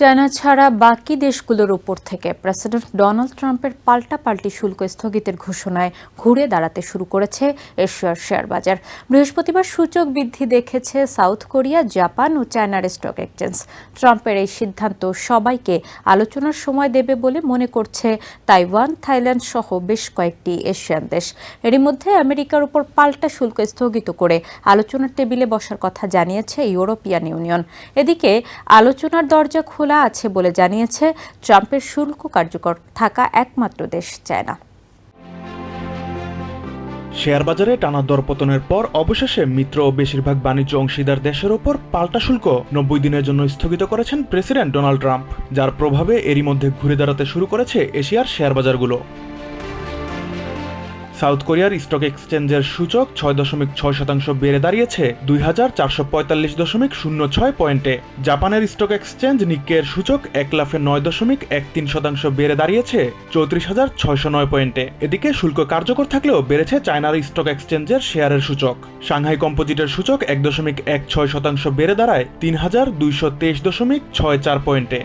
China ছাড়া বাকি দেশগুলোর উপর থেকে প্রেসিডেন্ট ডোনাল্ড ট্রাম্পের পাল্টাপাল্টি শুল্ক স্থগিতের ঘোষণায় ঘুরে দাঁড়াতে শুরু করেছে এশিয়ার শেয়ার বাজার। বৃহস্পতিবার সূচক বৃদ্ধি দেখেছে সাউথ কোরিয়া, জাপান ও চায়নার স্টক এক্সচেঞ্জ। ট্রাম্পের এই সিদ্ধান্ত সবাইকে আলোচনার সময় দেবে বলে মনে করছে তাইওয়ান, থাইল্যান্ড সহ বেশ কয়েকটি এশিয়ান দেশ। এরই মধ্যে আমেরিকার উপর পাল্টা শুল্ক স্থগিত করে আলোচনার টেবিলে বসার কথা জানিয়েছে ইউরোপিয়ান ইউনিয়ন। এদিকে আলোচনার দরজা খোলা আছে বলে জানিয়েছে ট্রাম্পের শুল্ক কার্যকর থাকা একমাত্র দেশ চায়না। শেয়ার বাজারে টানা দরপতনের পর অবশেষে মিত্র ও বেশিরভাগ বাণিজ্য অংশীদার দেশের ওপর পাল্টা শুল্ক নব্বই দিনের জন্য স্থগিত করেছেন প্রেসিডেন্ট ডোনাল্ড ট্রাম্প, যার প্রভাবে এরই মধ্যে ঘুরে দাঁড়াতে শুরু করেছে এশিয়ার শেয়ার বাজারগুলো। সাউথ কোরিয়ার স্টক এক্সচেঞ্জের সূচক ছয় দশমিক ছয় শতাংশ বেড়ে দাঁড়িয়েছে দুই হাজার চারশো পঁয়তাল্লিশ দশমিক শূন্য ছয় পয়েন্টে। জাপানের স্টক এক্সচেঞ্জ নিক্কের সূচক এক লাফে নয় দশমিক এক তিন শতাংশ বেড়ে দাঁড়িয়েছে চৌত্রিশ হাজার ছয়শো নয় পয়েন্টে। এদিকে শুল্ক কার্যকর থাকলেও বেড়েছে চায়নার স্টক এক্সচেঞ্জের শেয়ারের সূচক। সাংহাই কম্পোজিটের সূচক এক দশমিক এক ছয় শতাংশ বেড়ে দাঁড়ায় তিন হাজার দুইশো তেইশ দশমিক ছয় চার পয়েন্টে।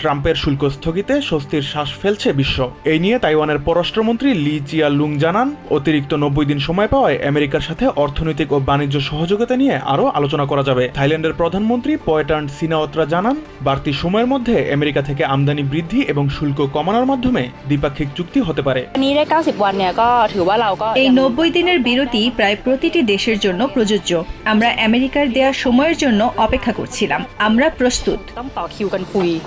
ট্রাম্পের শুল্ক স্থগিতে স্বস্তির শ্বাস ফেলছে বিশ্ব। এই নিয়ে তাইওয়ানের পররাষ্ট্রমন্ত্রী লি চিয়া লুং জানান অতিরিক্ত নব্বই দিন সময় পাওয়ায় আমেরিকার সাথে অর্থনৈতিক ও বাণিজ্য সহযোগিতা নিয়ে আরও আলোচনা করা যাবে। থাইল্যান্ডের প্রধানমন্ত্রী পয়টান সিনাওত্রা জানান বাড়তি সময়ের মধ্যে আমেরিকা থেকে আমদানি বৃদ্ধি এবং শুল্ক কমানোর মাধ্যমে দ্বিপাক্ষিক চুক্তি হতে পারে। এই নব্বই দিনের বিরতি প্রায় প্রতিটি দেশের জন্য প্রযোজ্য। আমরা আমেরিকার দেয়া সময়ের জন্য অপেক্ষা করছিলাম। আমরা প্রস্তুত।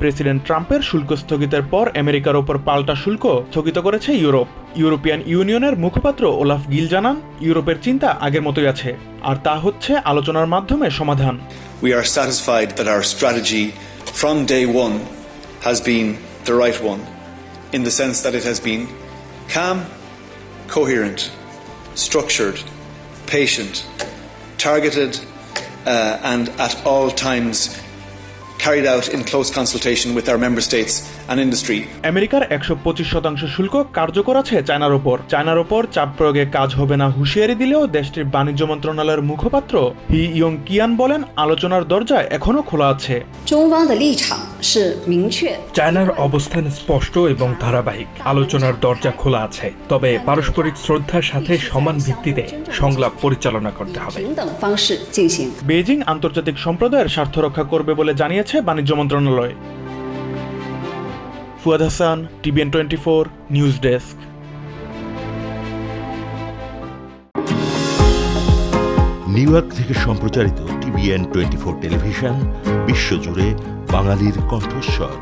প্রেসিডেন্ট ট্রাম্পের শুল্ক স্থগিতের পর আমেরিকার ওপর পাল্টা শুল্ক স্থগিত করেছে ইউরোপ ইউরোপিয়ান ইউনিয়নের মুখপাত্র ওলাফ গিল জানান ইউরোপের চিন্তা আগের মতোই আছে আর তা হচ্ছে আলোচনার মাধ্যমে সমাধান We are satisfied that our strategy from day one has been the right one, in the sense that it has been calm, coherent, structured, patient, targeted, uh, and at all times carried out in close consultation with our member states and industry. আমেরিকার একশো পঁচিশ শতাংশ শুল্ক কার্যকর আছে চায়নার চায়নার চাপ প্রয়োগে কাজ হবে না হুঁশিয়ারি দিলেও দেশটির বাণিজ্য মন্ত্রণালয়ের মুখপাত্র হি ইয়ং কিয়ান বলেন আলোচনার দরজা এখনও খোলা আছে। চায়নার অবস্থান স্পষ্ট এবং ধারাবাহিক। আলোচনার দরজা খোলা আছে। তবে পারস্পরিক শ্রদ্ধার সাথে সমান ভিত্তিতে সংলাপ পরিচালনা করতে হবে। বেজিং আন্তর্জাতিক সম্প্রদায়ের স্বার্থ রক্ষা করবে বলে জানিয়েছে জানিয়েছে বাণিজ্য মন্ত্রণালয়। Fuad Hasan, TVN twenty four, news desk. New York থেকে সম্প্রচারিত টিভিএন টোয়েন্টি ফোর টেলিভিশন, বিশ্বজুড়ে বাঙালির কণ্ঠস্বর।